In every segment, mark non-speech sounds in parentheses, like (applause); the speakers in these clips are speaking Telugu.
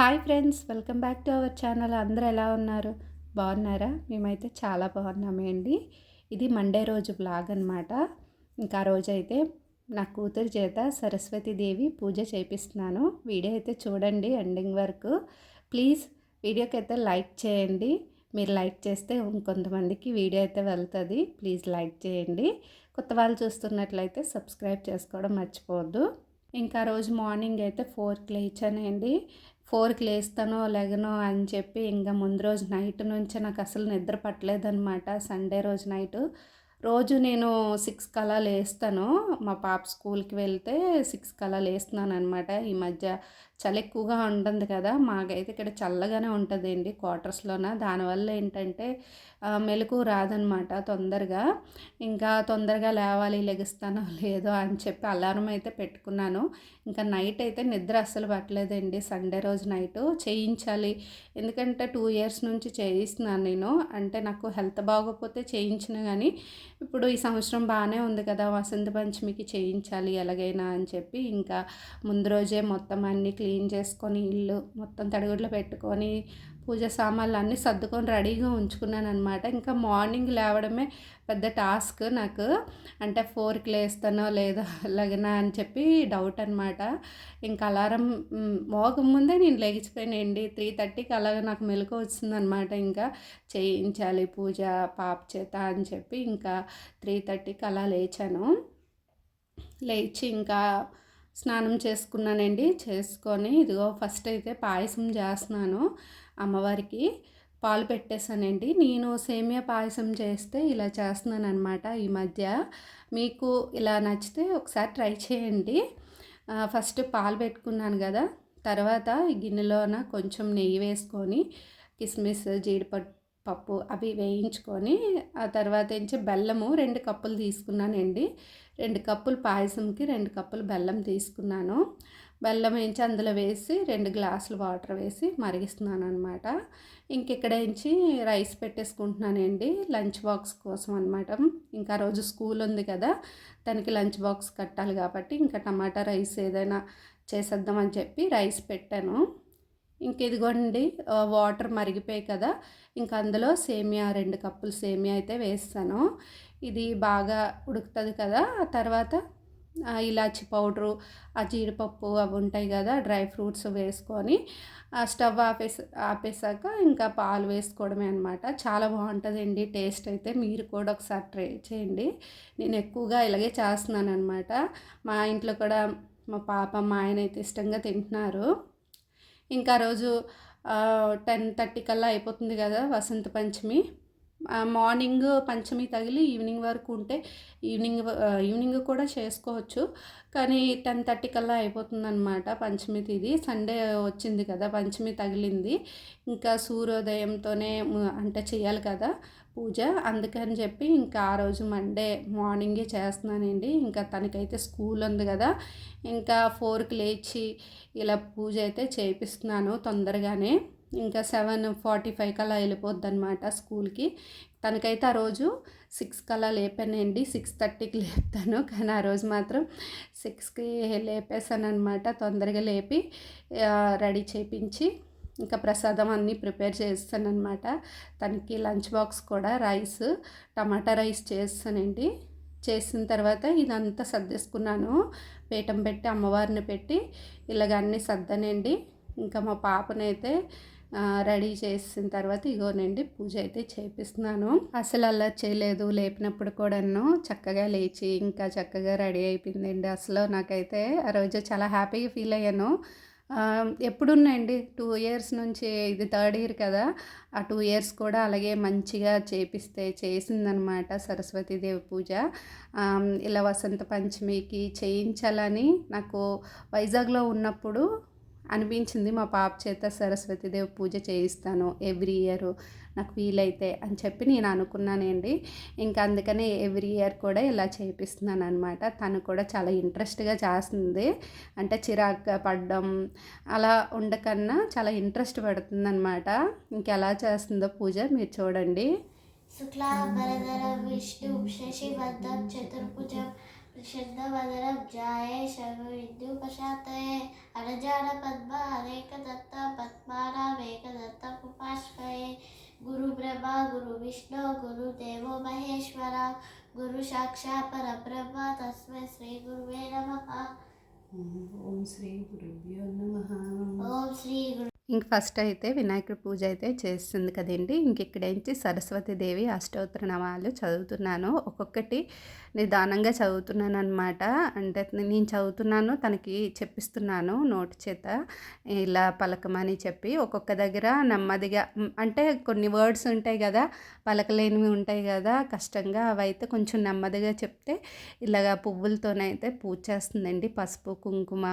Hi friends welcome back to our channel. అందరూ ఎలా ఉన్నారు? బాగున్నారా? మేమైతే చాలా బాగున్నామండి ఇది మండే రోజు బ్లాగ్ అనమాట ఇంకా ఆ నా కూతురు చేత సరస్వతీదేవి పూజ చేపిస్తున్నాను. వీడియో అయితే చూడండి ఎండింగ్ వరకు. ప్లీజ్ వీడియోకి అయితే లైక్ చేయండి. మీరు లైక్ చేస్తే ఇంకొంతమందికి వీడియో అయితే వెళ్తుంది. ప్లీజ్ లైక్ చేయండి. కొత్త వాళ్ళు చూస్తున్నట్లయితే సబ్స్క్రైబ్ చేసుకోవడం మర్చిపోవద్దు. ఇంకా రోజు మార్నింగ్ అయితే ఫోర్కి లేచానండి. ఫోర్కి లేస్తానో లేగనో అని చెప్పి ఇంకా ముందు రోజు నైట్ నుంచి నాకు అసలు నిద్ర పట్టలేదనమాట సండే రోజు నైట్. రోజు నేను సిక్స్ కలా లేస్తాను. మా పాప స్కూల్కి వెళ్తే సిక్స్ కలా లేస్తున్నాను అనమాట ఈ మధ్య చలి ఎక్కువగా ఉంటుంది కదా మాకైతే ఇక్కడ చల్లగానే ఉంటుందండి క్వార్టర్స్లోన. దానివల్ల ఏంటంటే మెలకు రాదనమాట తొందరగా. ఇంకా తొందరగా లేవాలి లెగిస్తానో లేదో అని చెప్పి అలారం అయితే పెట్టుకున్నాను. ఇంకా నైట్ అయితే నిద్ర అస్సలు పట్టలేదండి. సండే రోజు నైట్ చేయించాలి. ఎందుకంటే టూ ఇయర్స్ నుంచి చేయిస్తున్నాను నేను. అంటే నాకు హెల్త్ బాగోకపోతే చేయించిన కానీ ఇప్పుడు ఈ సంవత్సరం బాగానే ఉంది కదా వసంత పంచమికి చేయించాలి ఎలాగైనా అని చెప్పి ఇంకా ముందు రోజే మొత్తం అన్నీ క్లీన్ చేసుకొని ఇల్లు మొత్తం తడిగుడ్లు పెట్టుకొని పూజ సామాన్లు అన్నీ సర్దుకొని రెడీగా ఉంచుకున్నాను అనమాట ఇంకా మార్నింగ్ లేవడమే పెద్ద టాస్క్ నాకు. అంటే ఫోర్కి లేస్తానో లేదో లగనా అని చెప్పి డౌట్ అనమాట ఇంకా అలారం మోగముందే నేను లేచిపోయానండి త్రీ థర్టీకి అలాగ నాకు మెలకు వచ్చిందనమాట ఇంకా చేయించాలి పూజ పాప చేత అని చెప్పి ఇంకా త్రీ థర్టీకి అలా లేచాను. లేచి ఇంకా స్నానం చేసుకున్నానండి. చేసుకొని ఇదిగో ఫస్ట్ అయితే పాయసం చేస్తున్నాను అమ్మవారికి. పాలు పెట్టేశానండి. నేను సేమియా పాయసం చేస్తే ఇలా చేస్తున్నాను అనమాట ఈ మధ్య. మీకు ఇలా నచ్చితే ఒకసారి ట్రై చేయండి. ఫస్ట్ పాలు పెట్టుకున్నాను కదా. తర్వాత గిన్నెలోన కొంచెం నెయ్యి వేసుకొని కిస్మిస్ జీడిపప్పు పప్పు అవి వేయించుకొని ఆ తర్వాత నుంచి బెల్లము రెండు కప్పులు తీసుకున్నానండి. రెండు కప్పులు పాయసంకి రెండు కప్పులు బెల్లం తీసుకున్నాను. బెల్లం వేయించి అందులో వేసి రెండు గ్లాసులు వాటర్ వేసి మరిగిస్తున్నాను అనమాట ఇంకెక్కడ నుంచి రైస్ పెట్టేసుకుంటున్నానండి. లంచ్ బాక్స్ కోసం అనమాట ఇంకా రోజు స్కూల్ ఉంది కదా దానికి లంచ్ బాక్స్ కట్టాలి కాబట్టి ఇంకా టమాటా రైస్ ఏదైనా చేసేద్దామని చెప్పి రైస్ పెట్టాను. ఇంక ఇదిగోండి వాటర్ మరిగిపోయాయి కదా ఇంకా అందులో సేమియా రెండు కప్పులు సేమియా అయితే వేస్తాను. ఇది బాగా ఉడుకుతుంది కదా ఆ తర్వాత ఇలాచి పౌడరు ఆ జీడిపప్పు అవి ఉంటాయి కదా డ్రై ఫ్రూట్స్ వేసుకొని ఆ స్టవ్ ఆపేసి ఆపేసాక ఇంకా పాలు వేసుకోవడమే అనమాట చాలా బాగుంటుందండి టేస్ట్ అయితే మీరు కూడా ఒకసారి ట్రై చేయండి. నేను ఎక్కువగా ఇలాగే చేస్తున్నాను అనమాట మా ఇంట్లో కూడా మా పాప మా ఆయన అయితే ఇష్టంగా తింటున్నారు. ఇంకా రోజు టెన్ థర్టీ కల్లా అయిపోతుంది కదా వసంత పంచమి. మార్నింగ్ పంచమి తగిలి ఈవినింగ్ వరకు ఉంటే ఈవినింగ్ ఈవినింగ్ కూడా చేసుకోవచ్చు. కానీ టెన్ థర్టీ కల్లా అయిపోతుందన్నమాట పంచమి తిది. సండే వచ్చింది కదా పంచమి తగిలింది. ఇంకా సూర్యోదయంతోనే అంటే చేయాలి కదా. పూజ. అందుకని చెప్పి ఇంకా ఆ రోజు మండే మార్నింగే చేస్తున్నానండి. ఇంకా తనకైతే స్కూల్ ఉంది కదా. ఇంకా ఫోర్కి లేచి ఇలా పూజ అయితే చేపిస్తున్నాను తొందరగానే. ఇంకా సెవెన్ ఫార్టీ ఫైవ్ కల్లా వెళ్ళిపోద్ది అనమాట స్కూల్కి. తనకైతే ఆ రోజు సిక్స్ కల్లా లేపానండి. సిక్స్ థర్టీకి లేపుతాను. కానీ ఆ రోజు మాత్రం సిక్స్కి లేపేశాను అనమాట తొందరగా లేపి రెడీ చేపించి ఇంకా ప్రసాదం అన్నీ ప్రిపేర్ చేస్తానమాట తనకి లంచ్ బాక్స్ కూడా రైస్ టమాటా రైస్ చేస్తానండి. చేసిన తర్వాత ఇదంతా సర్దేసుకున్నాను. పీఠం పెట్టి అమ్మవారిని పెట్టి ఇలాగ అన్నీ సర్దనండి. ఇంకా మా పాపనైతే రెడీ చేసిన తర్వాత ఇగోనండి పూజ అయితే చేపిస్తున్నాను. అసలు అలా చేయలేదు లేపినప్పుడు కూడాను చక్కగా లేచి ఇంకా చక్కగా రెడీ అయిపోయిందండి. అసలు నాకైతే ఆ రోజు చాలా హ్యాపీగా ఫీల్ అయ్యాను. ఎప్పుడున్నాయండి? టూ ఇయర్స్ నుంచి ఇది థర్డ్ ఇయర్ కదా. ఆ టూ ఇయర్స్ కూడా అలాగే మంచిగా చేపిస్తే చేసిందనమాట సరస్వతీదేవి పూజ. ఇలా వసంత పంచమికి చేయించాలని నాకు వైజాగ్లో ఉన్నప్పుడు అనిపించింది. మా పాప చేత సరస్వతిదేవి పూజ చేయిస్తాను ఎవ్రీ ఇయర్ నాకు వీలైతే అని చెప్పి నేను అనుకున్నానండి. ఇంకా అందుకనే ఎవ్రీ ఇయర్ కూడా ఇలా చేపిస్తున్నాను అనమాట తను కూడా చాలా ఇంట్రెస్ట్గా చేస్తుంది. అంటే చిరాగ్గా పడడం అలా ఉండకన్నా చాలా ఇంట్రెస్ట్ పడుతుంది అనమాట ఇంకెలా చేస్తుందో పూజ మీరు చూడండి. శుక్లా విష్ణు శశివర్ధం చతుర్భుజం ಶುದ್ಧ ವದರಬ್ಜಾಯೇ ಶರ್ವವಿದ್ದು ಪಶಾತಯೇ ಅರಜಾಡ ಪದ್ಮ ಅನೇಕ ದತ್ತ ಪದ್ಮಾರಾಮೇಕ ದತ್ತ ಕುಪಾಶ್ವಯೇ ಗುರು ಬ್ರಹ್ಮ ಗುರು ವಿಷ್ಣು ಗುರು ದೇವೋ ಮಹೇಶ್ವರ ಗುರು ಸಾಕ್ಷಾ ಪರಬ್ರಹ್ಮ ತಸ್ಮೈ ಶ್ರೀ ಗುರುವೇ ನಮಃ ಓಂ ಶ್ರೀ ಗುರುಭ್ಯೋ ನಮಃ ಓಂ ಶ್ರೀ ಗುರು ఇంక ఫస్ట్ అయితే వినాయకుడి పూజ అయితే చేస్తుంది కదండి. ఇంక ఇక్కడేంచి సరస్వతీదేవి అష్టోత్తర నామాలు చదువుతున్నాను. ఒక్కొక్కటి నిదానంగా చదువుతున్నాను అనమాట అంటే నేను చదువుతున్నాను తనకి చెప్పిస్తున్నాను నోటి చేత. ఇలా పలకమని చెప్పి ఒక్కొక్క దగ్గర నెమ్మదిగా అంటే కొన్ని వర్డ్స్ ఉంటాయి కదా పలకలేనివి ఉంటాయి కదా కష్టంగా అవైతే కొంచెం నెమ్మదిగా చెప్తే ఇలాగా పువ్వులతోనైతే పూజ చేస్తుందండి. పసుపు కుంకుమ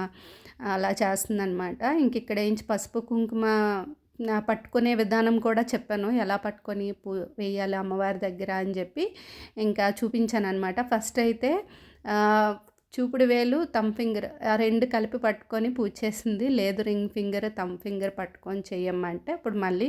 అలా చేస్తుందనమాట ఇంక ఇక్కడ ఏంచి పసుపు కుంకుమ నా పట్టుకునే విధానం కూడా చెప్పాను. ఎలా పట్టుకొని పూ వేయాలి అమ్మవారి దగ్గర అని చెప్పి ఇంకా చూపించాను అనమాట ఫస్ట్ అయితే చూపుడు వేలు తమ్ ఫింగర్ ఆ రెండు కలిపి పట్టుకొని పూజ చేసింది. లేదు రింగ్ ఫింగర్ తమ్ ఫింగర్ పట్టుకొని చేయమంటే అప్పుడు మళ్ళీ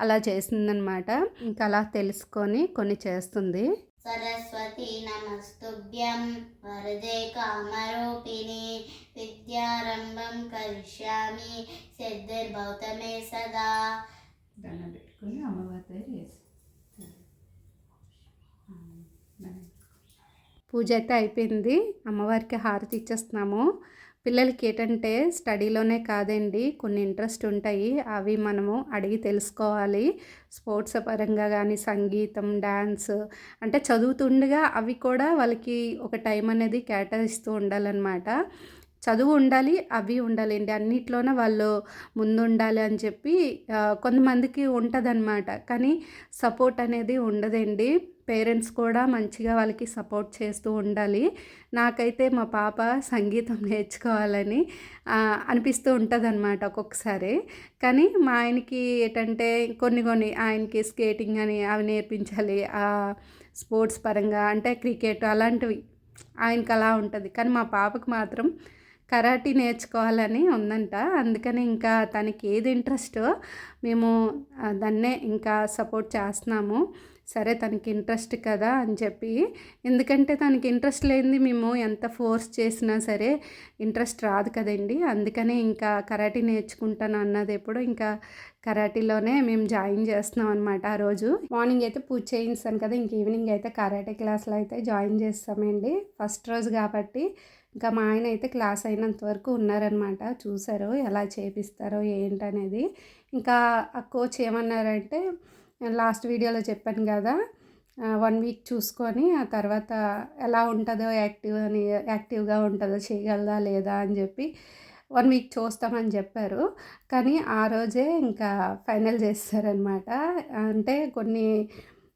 అలా చేసిందనమాట ఇంకా అలా తెలుసుకొని కొన్ని చేస్తుంది. సరస్వతి నమస్తుభ్యం. వరదే కామరూపిణి. విద్యారంభం కరిష్యామి. సిద్ధిర్భౌతమే సదా. దండం పెట్టుకొని అమ్మవారి దగ్గర వేసి. పూజ అయితే అయిపోయింది. అమ్మవారికి హారతి ఇచ్చేస్తున్నాము. పిల్లలకి ఏంటంటే స్టడీలోనే కాదండి కొన్ని ఇంట్రెస్ట్ ఉంటాయి. అవి మనము అడిగి తెలుసుకోవాలి. స్పోర్ట్స్ పరంగా కానీ సంగీతం డ్యాన్స్ అంటే చదువుతుండగా అవి కూడా వాళ్ళకి ఒక టైం అనేది కేటాయిస్తూ ఉండాలన్నమాట. చదువు ఉండాలి అవి ఉండాలండి. అన్నిట్లోనే వాళ్ళు ముందు ఉండాలి అని చెప్పి కొంతమందికి ఉంటుందన్నమాట. కానీ సపోర్ట్ అనేది ఉండదండి. పేరెంట్స్ కూడా మంచిగా వాళ్ళకి సపోర్ట్ చేస్తూ ఉండాలి. నాకైతే మా పాప సంగీతం నేర్చుకోవాలని అనిపిస్తూ అనిపిస్తూ ఉంటుందన్నమాట ఒక్కొక్కసారి. కానీ మా ఆయనకి ఏంటంటే కొన్ని కొన్ని ఆయనకి స్కేటింగ్ అని అవి నేర్పించాలి ఆ, స్పోర్ట్స్ పరంగా అంటే క్రికెట్ అలాంటివి. ఆయనకి అలా ఉంటుంది. కానీ మా పాపకు మాత్రం కరాటీ నేర్చుకోవాలని ఉందంట. అందుకని ఇంకా తనకి ఏది ఇంట్రెస్టో మేము దాన్నే ఇంకా సపోర్ట్ చేస్తున్నాము. సరే తనకి ఇంట్రెస్ట్ కదా అని చెప్పి ఎందుకంటే తనకి ఇంట్రెస్ట్ లేనిది మేము ఎంత ఫోర్స్ చేసినా సరే ఇంట్రెస్ట్ రాదు కదండి. అందుకనే ఇంకా కరాటీ నేర్చుకుంటాను అన్నది ఎప్పుడు ఇంకా కరాటీలోనే మేము జాయిన్ చేస్తున్నాం అనమాట ఆ రోజు. మార్నింగ్ అయితే పూజ చేయించాను కదా ఇంక ఈవినింగ్ అయితే కరాటే క్లాస్లో అయితే జాయిన్ చేస్తామండి. ఫస్ట్ రోజు కాబట్టి ఇంకా మా ఆయన అయితే క్లాస్ అయినంత వరకు ఉన్నారనమాట చూసారు ఎలా చేపిస్తారో ఏంటనేది. ఇంకా ఆ కోచ్ ఏమన్నారంటే లాస్ట్ వీడియోలో చెప్పాను కదా వన్ వీక్ చూసుకొని ఆ తర్వాత ఎలా ఉంటుందో యాక్టివ్ అని యాక్టివ్గా ఉంటుందో చేయగలదా లేదా అని చెప్పి వన్ వీక్ చూస్తామని చెప్పారు. కానీ ఆ రోజే ఇంకా ఫైనల్ చేస్తారనమాట అంటే కొన్ని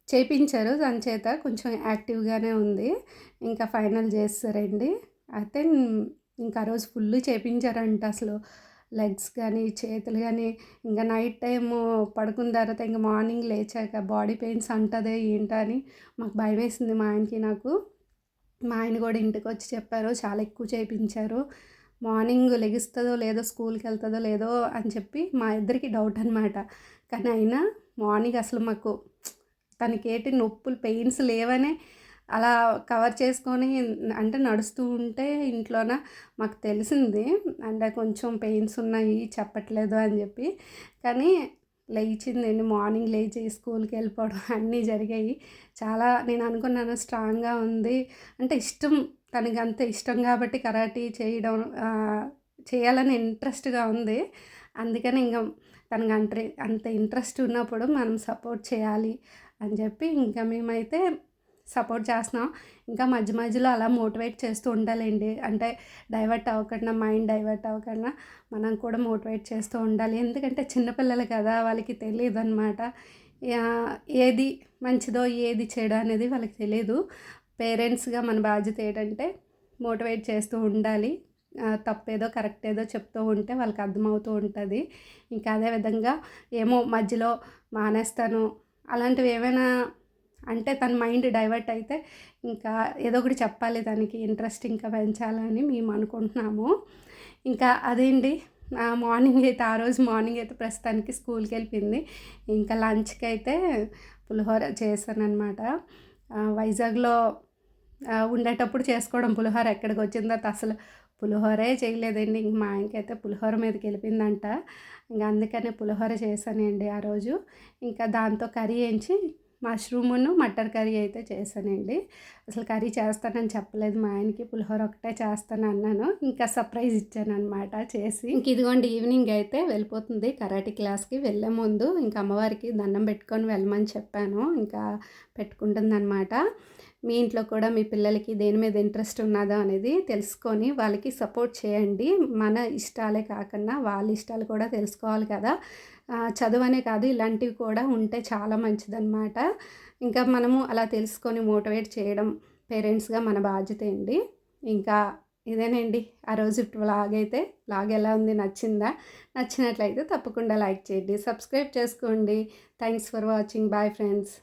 చేయించారు దాని చేత కొంచెం యాక్టివ్గానే ఉంది. ఇంకా ఫైనల్ చేస్తారండి. అయితే ఇంకా ఆ రోజు ఫుల్ చేయించారంట అసలు. లెగ్స్ కానీ చేతులు కానీ ఇంకా నైట్ టైం పడుకున్న తర్వాత ఇంకా మార్నింగ్ లేచాక బాడీ పెయిన్స్ అంటదే ఏంటో అని మాకు భయం వేసింది మా ఆయనకి నాకు. మా ఆయన కూడా ఇంటికి వచ్చి చెప్పారు చాలా ఎక్కువ చేయించారు. మార్నింగ్ లెగిస్తుందో లేదో స్కూల్కి వెళ్తుందో లేదో అని చెప్పి మా ఇద్దరికి డౌట్ అనమాట కానీ అయినా మార్నింగ్ అసలు మాకు తనకేటి నొప్పులు పెయిన్స్ లేవనే అలా కవర్ చేసుకొని అంటే నడుస్తూ ఉంటే ఇంట్లోన మాకు తెలిసింది. అంటే కొంచెం పెయిన్స్ ఉన్నాయి చెప్పట్లేదు అని చెప్పి. కానీ లేచిందండి మార్నింగ్ లేచి స్కూల్కి వెళ్ళిపోవడం (laughs) అన్నీ జరిగాయి. చాలా నేను అనుకున్నాను స్ట్రాంగ్గా ఉంది. అంటే ఇష్టం తనకి అంత ఇష్టం కాబట్టి కరాటీ చేయడం చేయాలని ఇంట్రెస్ట్గా ఉంది. అందుకని ఇంకా తనకు అంత అంత ఇంట్రెస్ట్ ఉన్నప్పుడు మనం సపోర్ట్ చేయాలి అని చెప్పి ఇంకా మేమైతే సపోర్ట్ చేస్తున్నాం. ఇంకా మధ్య మధ్యలో అలా మోటివేట్ చేస్తూ ఉండాలండి. అంటే డైవర్ట్ అవ్వకుండా మైండ్ డైవర్ట్ అవ్వకుండా మనం కూడా మోటివేట్ చేస్తూ ఉండాలి. ఎందుకంటే చిన్నపిల్లలు కదా వాళ్ళకి తెలియదు అనమాట ఏది మంచిదో ఏది చెడు అనేది వాళ్ళకి తెలియదు పేరెంట్స్గా మన బాధ్యత ఏంటంటే మోటివేట్ చేస్తూ ఉండాలి. తప్పేదో కరెక్ట్ ఏదో చెప్తూ ఉంటే వాళ్ళకి అర్థమవుతూ ఉంటుంది. ఇంకా అదే విధంగా ఏమో మధ్యలో మానేస్తాను. అలాంటివి ఏమైనా అంటే తన మైండ్ డైవర్ట్ అయితే ఇంకా ఏదో ఒకటి చెప్పాలి దానికి ఇంట్రెస్ట్ ఇంకా పెంచాలని మేము అనుకుంటున్నాము. ఇంకా అదేంటి మార్నింగ్ అయితే ఆ రోజు మార్నింగ్ అయితే ప్రస్తుతానికి స్కూల్కి వెళ్ళిపోయింది. ఇంకా లంచ్కి అయితే పులిహోర చేశాను అనమాట వైజాగ్లో ఉండేటప్పుడు చేసుకోవడం పులిహోర ఎక్కడికి వచ్చిన తర్వాత అసలు పులిహోరే చేయలేదండి. ఇంక మా ఆయనకైతే పులిహోర మీదకి వెళ్ళిపోయిందంట. ఇంకా అందుకనే పులిహోర చేశానండి ఆ రోజు. ఇంకా దాంతో కర్రీ వేయించి మష్రూమును మటర్ కర్రీ అయితే చేశానండి. అసలు కర్రీ చేస్తానని చెప్పలేదు మా ఆయనకి పులిహోర ఒకటే చేస్తాను అన్నాను. ఇంకా సర్ప్రైజ్ ఇచ్చాను అనమాట చేసి. ఇంక ఇదిగోండి ఈవినింగ్ అయితే వెళ్ళిపోతుంది. కరాటే క్లాస్కి వెళ్ళే ముందు ఇంకా అమ్మవారికి దండం పెట్టుకొని వెళ్ళమని చెప్పాను. ఇంకా పెట్టుకుంటుంది అనమాట మీ ఇంట్లో కూడా మీ పిల్లలకి దేని మీద ఇంట్రెస్ట్ ఉన్నదో అనేది తెలుసుకొని వాళ్ళకి సపోర్ట్ చేయండి. మన ఇష్టాలే కాకుండా వాళ్ళ ఇష్టాలు కూడా తెలుసుకోవాలి కదా. చదువనే కాదు ఇలాంటివి కూడా ఉంటే చాలా మంచిదన్నమాట. ఇంకా మనము అలా తెలుసుకొని మోటివేట్ చేయడం పేరెంట్స్గా మన బాధ్యత అండి. ఇంకా ఇదేనండి. ఆ రోజు వ్లాగ్ అయితే వ్లాగ్ ఎలా ఉంది నచ్చిందా? నచ్చినట్లయితే తప్పకుండా లైక్ చేయండి సబ్స్క్రైబ్ చేసుకోండి. Thanks for watching. Bye friends.